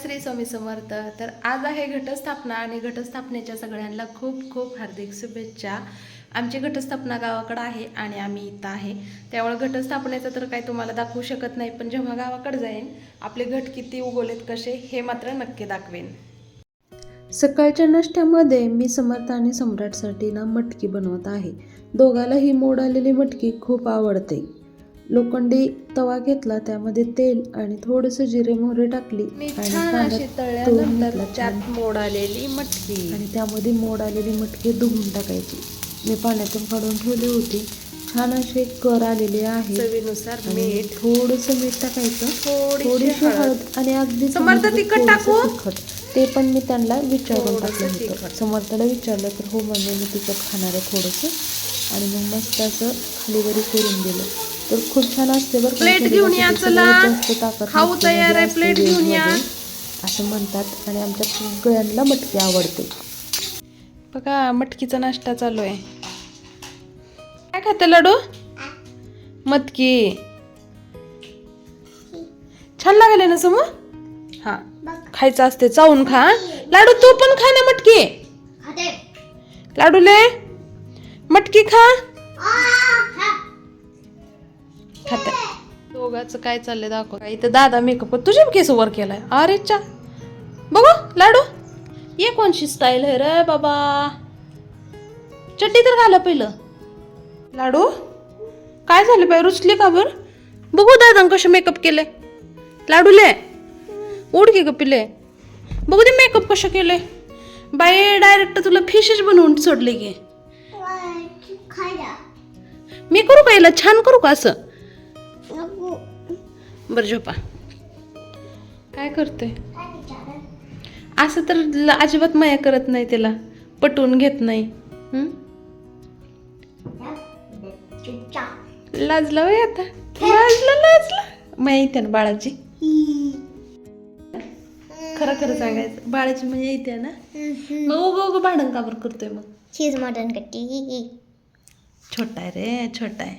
श्री स्वामी समर्थ. तर आज आहे घटस्थापना आणि घटस्थापनेच्या सगळ्यांना खूप खूप हार्दिक शुभेच्छा. आमची घटस्थापना गावाकडं आहे आणि आम्ही इथं आहे. त्यामुळे घटस्थापनेचं तर काही तुम्हाला दाखवू शकत नाही पण जेव्हा गावाकडे जाईन आपले घट किती उगवलेत कसे हे मात्र नक्की दाखवेन. सकाळच्या नाश्त्यामध्ये मी समर्थ आणि सम्राटसाठी ना मटकी बनवत आहे. दोघालाही मोड आलेली मटकी खूप आवडते. लोखंडी तवा घेतला त्यामध्ये तेल आणि थोडंसं जिरे मोहरे टाकली आणि. मोड आलेली मटकी. आणि त्यामध्ये मोड आलेली मटकी धुवून टाकायची. मी पाण्यातून काढून ठेवली होती. छान असे कर आलेले आहे. चवीनुसार मीठ. थोडंसं मीठ टाकायचं. थोडीशी हळद. आणि अगदी समर्थ तिखट टाकू? तिखट. ते पण मी त्यांना विचारून टाकलं होतं. समर्थला विचारलं तर हो मम्मी मी तिखट खाणार आहे थोडंसं. आणि मग मस्त असं खालीवरी करून दिलं. तर खूप छान असते बरं प्लेट घेऊन या चला. खाऊ तयार आहे, प्लेट घेऊन या. असं म्हणतात आणि आमच्या सगळ्यांना मटकी आवडते. बघा मटकीचा नाश्ता चालू आहे. काय खाते लाडू? मटकी. छान लागले ना समोर हा. खायचं असते चावून खा लाडू तू पण खा ना मटकी. लाडूले मटकी खा. खाते दोघाचं काय चाललंय दाखव. काय इथं दादा मेकअप तुझ्या केस वर केलाय. अरे चा. बघू लाडू. ये कोणची स्टाईल आहे रे बाबा? चड्डी तर घाला पहिलं. लाडू? काय झालं बाई? रुचली का बर? बघू दादा कसे मेकअप केले लाडूले उड की ग पिले बघू दे मेकअप कसं केले बाई डायरेक्ट तुला फिशच बनवून सोडले की मी करू का याला? छान करू का असं? बरं झोपा. काय करते असं तर अजिबात माया करत नाही त्याला. पटवून घेत नाही? लाजला वय आता? लाजला लाजला. माया येते ना बाळाची. खरं खरं सांगायचं. बाळाची माया येते ना? मग उगं उगं भांडण काबर करतोय मग. चीज मटन कट्टी. छोटा आहे रे छोटा आहे.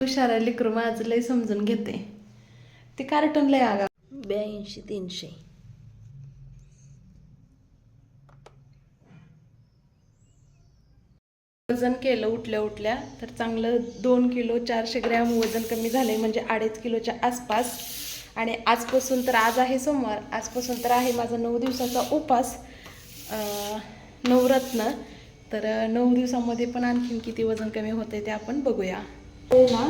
हुशार लेकरू माझं लय समजून घेते. ते कार्टून लय आगा ब्याऐंशी तीनशे. वजन केलं उठल्या उठल्या तर चांगलं दोन किलो चारशे ग्रॅम वजन कमी झालंय म्हणजे अडीच किलोच्या आसपास. आणि आजपासून तर आज आहे सोमवार आजपासून तर आहे माझा नऊ दिवसाचा उपास अं, नवरत्न. तर नऊ दिवसामध्ये पण आणखीन किती वजन कमी होते ते आपण बघूया. ते ना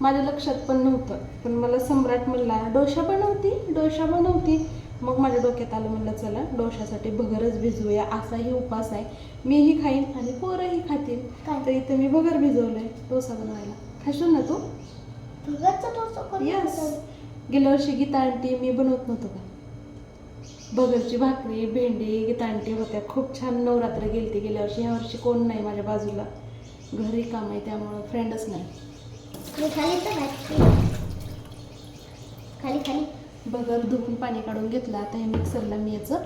माझ्या लक्षात पण नव्हतं. पण मला सम्राट म्हणला डोशा बनवती डोशा बनवती. मग माझ्या डोक्यात आलं म्हणलं चला डोशासाठी भगरच भिजवूया असाही उपास आहे. मीही खाईन आणि पोरंही खातील? तर इथं मी भगर भिजवलंय डोसा बनवायला. खाशील ना तू? यस. गेल्या वर्षी गीता आंटी मी बनवत नव्हतो का? भगरची भाकरी भेंडी गीता आंटी होत्या. खूप छान नवरात्र गेलती गेल्या वर्षी. ह्या वर्षी कोण नाही माझ्या बाजूला. घरी काम आहे त्यामुळं फ्रेंडच नाही. मी खाली. खाली खाली. भगर धुवून पाणी काढून घेतलं. आता हे मिक्सरला मी याचं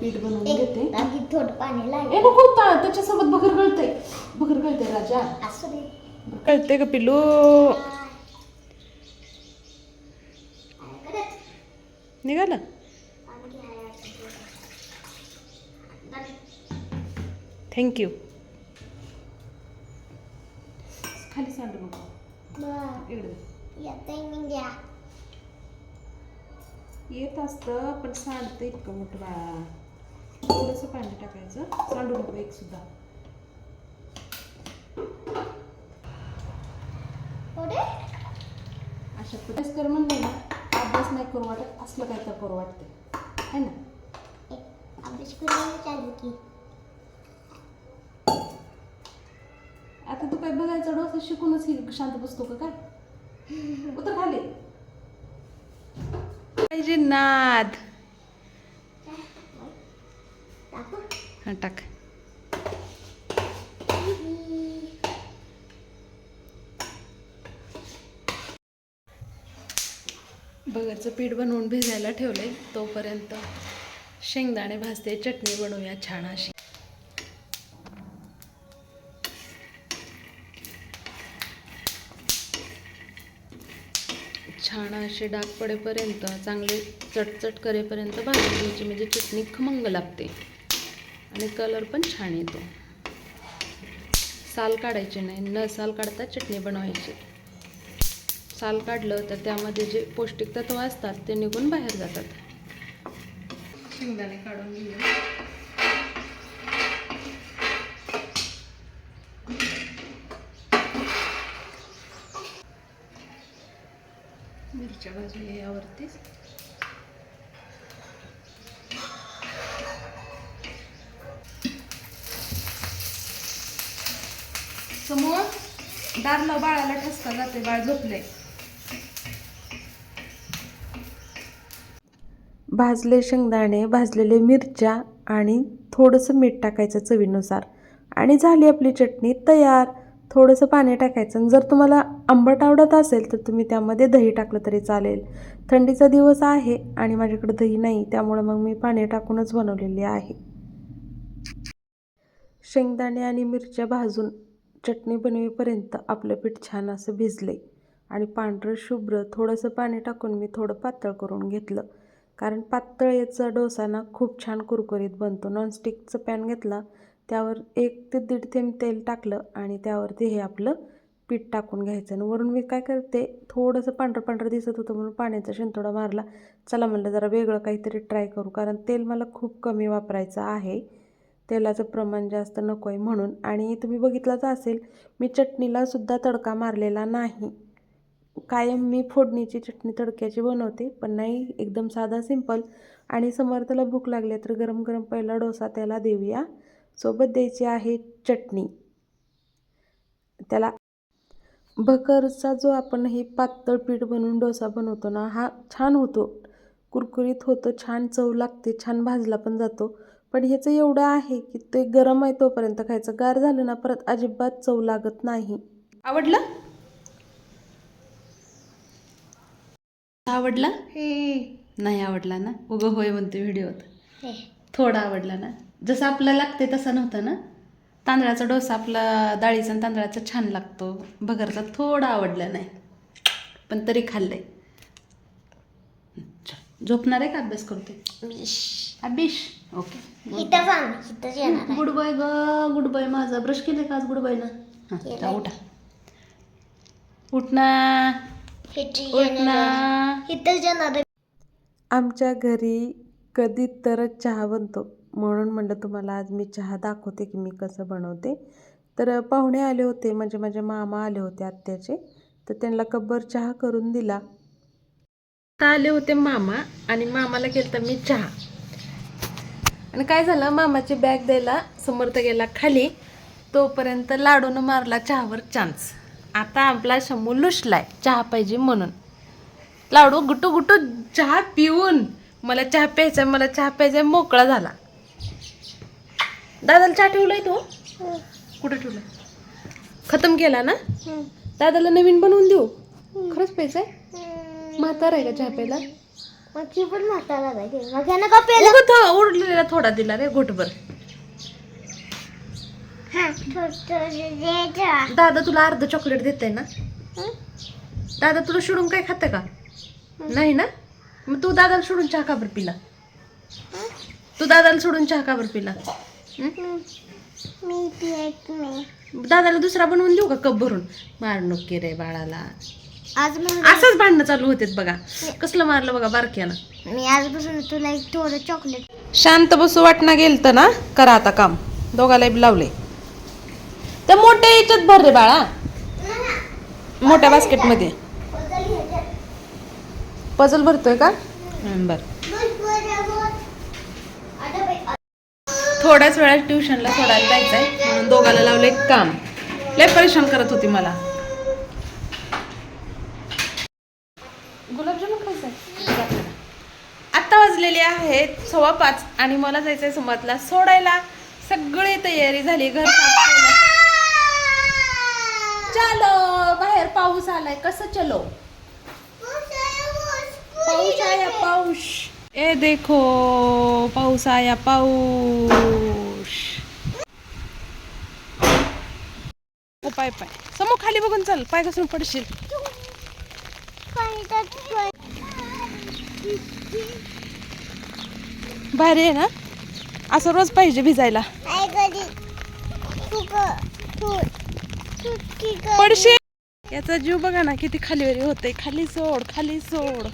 पीठ बनवून घेते. थोडं पाणी लागेल नको त्याच्यासोबत भगर गळते भगर गळते राजा. असं दे. कळते का पिल्लू. निघाला? थँक्यू खाली सांडू नको. इकडे येते येत असतं पण सांडतं इतकं मोठं बाळा थोडंसं पाणी टाकायचं. सांडू नको एक सुद्धा. अशा प्रकारे कर म्हणलं ना अभ्यास नाही करू वाटत असलं काय तर करू वाटते है ना? अभ्यास करून चालू की. आता तू काय बघायचं डोस शिकूनच ही शांत बसतो का काय? उतर खाली. पाहिजे नाद हा टाक. बगरचं पीठ बनवून भिजायला ठेवलंय तोपर्यंत शेंगदाणे भाजते चटणी बनवूया छान अशी. छान असे डाग पडेपर्यंत चांगले चटचट करेपर्यंत भाजून घ्यायची. म्हणजे चटणी खमंग लागते. आणि कलर पण छान येतो. साल काढायचे नाही. न साल काढता चटणी बनवायची. साल काढलं तर त्यामध्ये जे पौष्टिक तत्व असतात ते निघून बाहेर जातात. शेंगदाणे काढून घेऊया. मिरच्या भाजूया यावरतीच समोर दारला बाळाला ठसका जाते बाळ झोपले भाजले शेंगदाणे भाजलेले मिरच्या आणि थोडंसं मीठ टाकायचं चवीनुसार. आणि झाली आपली चटणी तयार. थोडंसं पाणी टाकायचं. आणि जर तुम्हाला आंबट आवडत असेल तर तुम्ही त्यामध्ये दही टाकलं तरी चालेल. थंडीचा दिवस आहे आणि माझ्याकडे दही नाही त्यामुळं मग मी पाणी टाकूनच बनवलेली आहे. शेंगदाणे आणि मिरच्या भाजून चटणी बनवेपर्यंत आपलं पीठ छान असं भिजले. आणि पांढरं शुभ्र थोडंसं पाणी टाकून मी थोडं पातळ करून घेतलं. कारण पातळ याचा डोसा ना खूप छान कुरकुरीत बनतो. नॉनस्टिकचं पॅन घेतला त्यावर एक ते दीड थेंब तेल टाकलं आणि त्यावरती हे आपलं पीठ टाकून घ्यायचं. आणि वरून मी काय करते थोडंसं पांढरं पांढरं दिसत होतं म्हणून पाण्याचा शिंतोडा मारला. चला म्हणलं जरा वेगळं काहीतरी ट्राय करू कारण तेल मला खूप कमी वापरायचं आहे. तेलाचं प्रमाण जास्त नको आहे म्हणून. आणि तुम्ही बघितलंच असेल मी चटणीला सुद्धा तडका मारलेला नाही. कायम मी फोडणीची चटणी तडक्याची बनवते पण नाही एकदम साधा सिंपल आणि समर्थला भूक लागली तर गरम गरम पहिला डोसा त्याला देऊया. सोबत द्यायची आहे चटणी. त्याला भकरचा जो आपण हे पातळ पीठ बनवून डोसा बनवतो ना हा छान होतो. कुरकुरीत होतो छान चव लागते छान भाजला पण जातो. पण ह्याचं एवढं आहे की ते गरम आहे तोपर्यंत खायचं. गार झालं ना परत अजिबात चव लागत नाही. आवडलं? आवडला? नाही आवडला ना? उगं होय म्हणते व्हिडिओत. थोडा आवडला ना? जसं आपल्याला लागते तसा नव्हता ना? तांदळाचा डोसा आपला डाळीचा आणि तांदळाचा छान लागतो. भगरचा थोडा आवडला नाही. पण तरी खाल्लंय. चल, झोपणार आहे का अभ्यास करते अभ्यास. ओके. गुड बाय ग गुड बाय माझा ब्रश केले का आज गुड बाय ना हां उठा. उठ ना इथं उठ येणार ना आहे. इथंच येणार आहे. आमच्या घरी कधी तरच चहा बनतो. म्हणून म्हणलं तुम्हाला आज मी चहा दाखवते की मी कसं बनवते. तर पाहुणे आले होते म्हणजे माझे मामा आले होते आत्याचे. तर त्यांना कब्बर चहा करून दिला. आता आले होते मामा आणि मामाला केलं तर मी चहा. आणि काय झालं मामाची बॅग द्यायला समर्थ गेला खाली. तोपर्यंत लाडून मारला चहावर चान्स. आता आपला शंभू लुसलाय चहा पाहिजे म्हणून. लाडू गुटू गुटू चहा पिऊन. मला चहा प्यायचा मला चहा प्यायचा मोकळा झाला. दादाला चहा ठेवलाय तो? कुठं ठेवला खतम केला ना. दादाला नवीन बनवून देऊ? खरंच प्यायचंय म्हातारा आहे का चहा प्यायला? मग पण म्हातारा थो- उरलेला थोडा दिला रे घोटभर. हा दादा तुला अर्ध चॉकलेट देते ना? हं? दादा तुला सोडून काय खातं का? नाही ना? मग तू दादाला सोडून चहा का बरं पिला? तू दादाला सोडून चहा का बरं पिला? हं? मी पियत नाही दादाला दुसरा बनवून देऊ का कप भरून? मार नको रे बाळाला. आज म्हणून असंच भांडणं चालू होते बघा. कसलं मारलं बघा बारक्यानं. मी आजपासून तुला एक थोडं चॉकलेट शांत बसू वाटणं गेलं ना? करा आता काम. दोघाला बी लावले. त्या मोठ्या याच्यात भर रे बाळा. मोठ्या बास्केटमध्ये. पजल भरतोय का? बर. थोड्याच वेळात ट्युशनला सोडायला जायचं आहे म्हणून दोघाला लावलं एक काम. लय परेशान करत होती मला. गुलाबजामुन खायचं आत्ता वाजलेले आहेत सव्वा पाच आणि मला जायचंय सुमतला सोडायला. सगळी तयारी झाली. घर चालो बाहेर पाऊस आलाय. कसं चलो? पाऊस आहे पाऊस. ए देखो पाऊस आया पाऊस. ओ पाय पाय. समोर खाली बघून चल पाय घसरून पडशील. भारी आहे ना. असं रोज पाहिजे भिजायला. पडशील. याचा जीव बघा ना किती खालीवरी होते खाली सोड खाली सोड.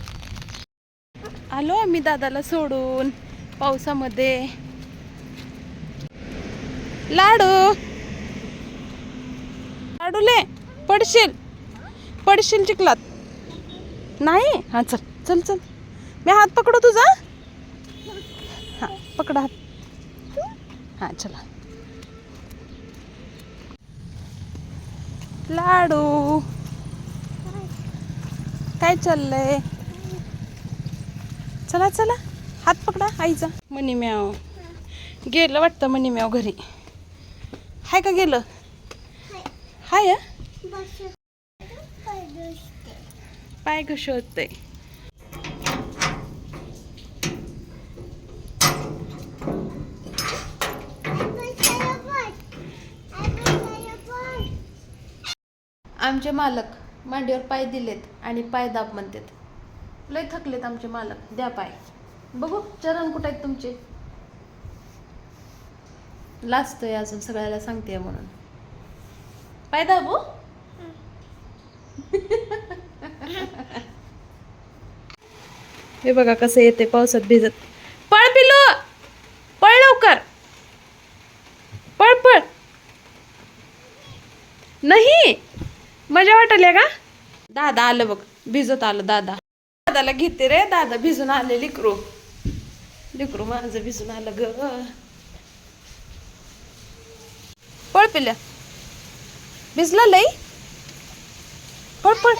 आलो आम्ही दादाला सोडून पावसामध्ये. लाडू. लाडूले पडशील. पडशील चिखलात. नाही? हा चल चल चल. मी हात पकडू तुझा? हा पकडा हात. हा चला. लाडू. काय चाललंय? चला चला. हात पकडा आईचा. मनी म्याव गेलं वाटतं मनी म्याव घरी. हाय का गेलं? हाय पाय कसे होतंय आमचे मालक मांडीवर पाय दिलेत आणि पाय दाब म्हणतात. लय थकलेत आमचे मालक. द्या पाय. बघू चरण कुठे आहेत तुमचे? लाजतोय अजून सगळ्याला सांगते म्हणून. पाय दाबू. हे बघा कसं येते पावसात भिजत. पळ पिलो पळ लवकर. पळ पळ. नाही! मजा वाटली का? दादा आलं बघ. भिजत आलं दादा. दादाला घेते रे दादा भिजून आले लिकरू. लिकरू माझं भिजून आलं ग. पळ पिल्या. भिजला लई? पळ पळ.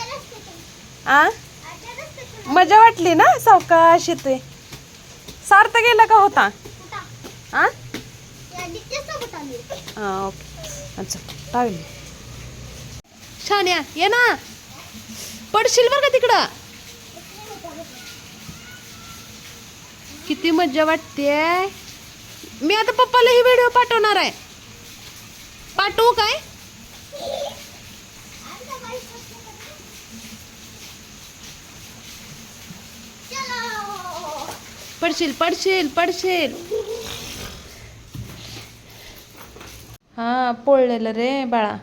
आ? मजा वाटली ना सावकाश येते सार्थ गेला का होता? आ? ओके. अच्छा टाळली छान्या ये ना. पडशील बरं का तिकडं? किती मज्जा वाटते मी आता पप्पाला ही व्हिडिओ पाठवणार आहे. पाठवू काय? पडशील पडशील पडशील. हा पोळलेलं रे बाळा.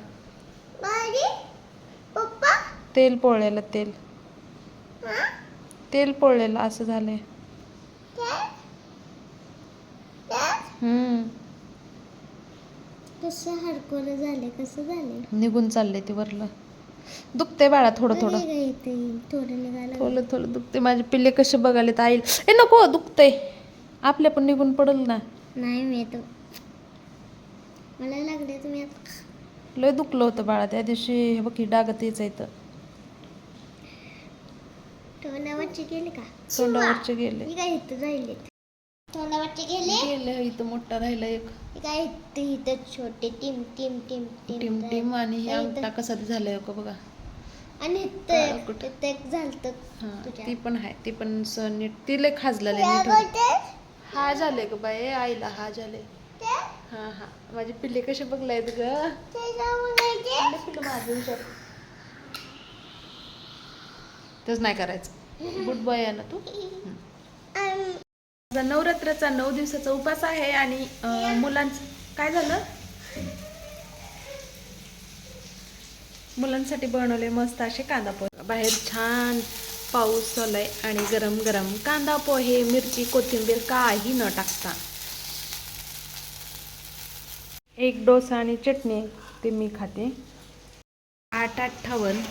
तेल पोळलेलं तेल. तेल पोळलेलं असं झालंय. हम्म. कसं हडकोलं झाले कसं झाले? निघून चाललंय ते वरलं. दुखते बाळा थोडं थोडं. थोडं निघायला थोडं थोडं दुखते माझे पिल्ले कसे बघायला आईल ए नको दुखतंय. आपल्या पण निघून पडल ना. नाही मी येतो मला लागले तुम्ही आता. लय दुखलं होतं बाळा त्या दिवशी. हे बघ ही डागत यायचं इथं तोंडावरचे गेले का? तोंडावरचे गेले. मी काय इथं राहिले तोंडावरचे गेले? गेले इथं मोठा राहिला एक. काय इथं इथं छोटे टिम टिम टिम टिम टिम आणि हे अंगठा कसा झालाय का बघा. आणि इथं एक- कुठं? इथं एक झालत हा तुझ्या. ती पण आहे ती पण स नीट ती लय खाजलेली नीट. हा झाले ग बाय आईला हा झाले. हा हा. माझे पिल्ले कसे बघलायत ग? पिल्ले पिल्लं माझं हुशार तेच नाही करायचं. गुड बॉय आहे ना तू? नवरात्राचा नऊ दिवसाचा उपास आहे आणि मुलांच मुलांचं काय झालं? मुलांसाठी बनवले मस्त असे कांदा पोहे. बाहेर छान पाऊस चाललाय आणि गरम गरम कांदा पोहे मिरची कोथिंबीर काही न टाकता. एक डोसा आणि चटणी ते मी खाते. आठ अठ्ठावन्न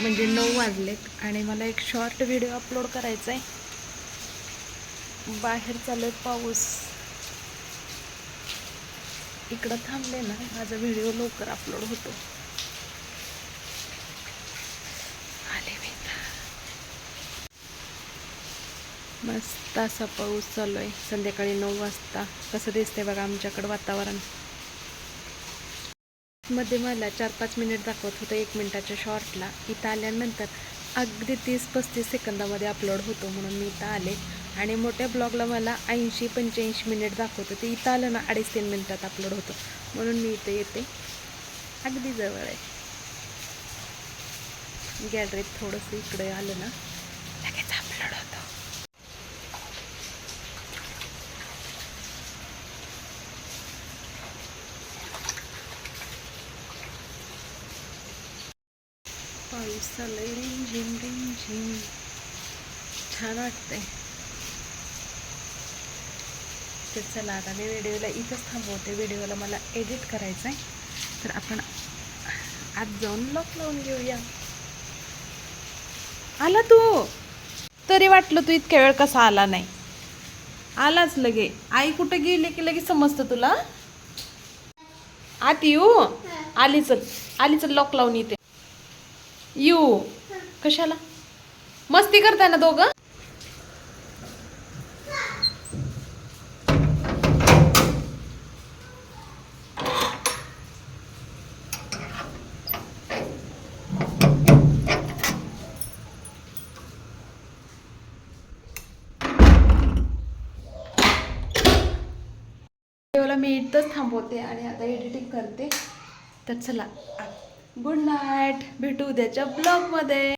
म्हणजे नऊ वाजलेत आणि मला एक शॉर्ट व्हिडिओ अपलोड करायचा आहे बाहेर चालू आहे पाऊस. इकडं थांबले ना माझा व्हिडिओ लवकर अपलोड होतो. आले मी मस्त असा पाऊस चालू आहे संध्याकाळी नऊ वाजता. कसं दिसतंय बघा आमच्याकडं वातावरण. मध्ये मला चार पाच मिनिट दाखवत होतं एक मिनिटाच्या शॉर्टला इथं आल्यानंतर अगदी तीस पस्तीस सेकंदामध्ये अपलोड होतो म्हणून मी इथं आले. आणि मोठ्या ब्लॉगला मला ऐंशी पंच्याऐंशी मिनिट दाखवतं. ते इथं आलं ना अडीच तीन मिनिटात अपलोड होतं. म्हणून मी इथं येते. अगदी जवळ आहे. गॅलरीत थोडंसं इकडे आलं ना लगेच अपलोड होतं. पाऊस आलाय रिंग झिम रिंग झिम छान वाटतंय. तर चला आता मी व्हिडिओला इथंच थांबवते. व्हिडिओला मला एडिट करायचं आहे तर आपण आज जाऊन लॉक लावून घेऊया. आला तू. तरी वाटलं तू इतक्या वेळ कसा आला नाही. आलाच लगे. आई कुठे गेली की लगेच समजतं तुला? आत येऊ. आली चल. आली चल लॉक लावून येते येऊ. कशाला? मस्ती करताय ना दोघं? व्हिडिओला मी इथंच थांबवते आणि आता एडिटिंग करते. तर चला गुड नाईट. भेटू उद्याच्या ब्लॉगमध्ये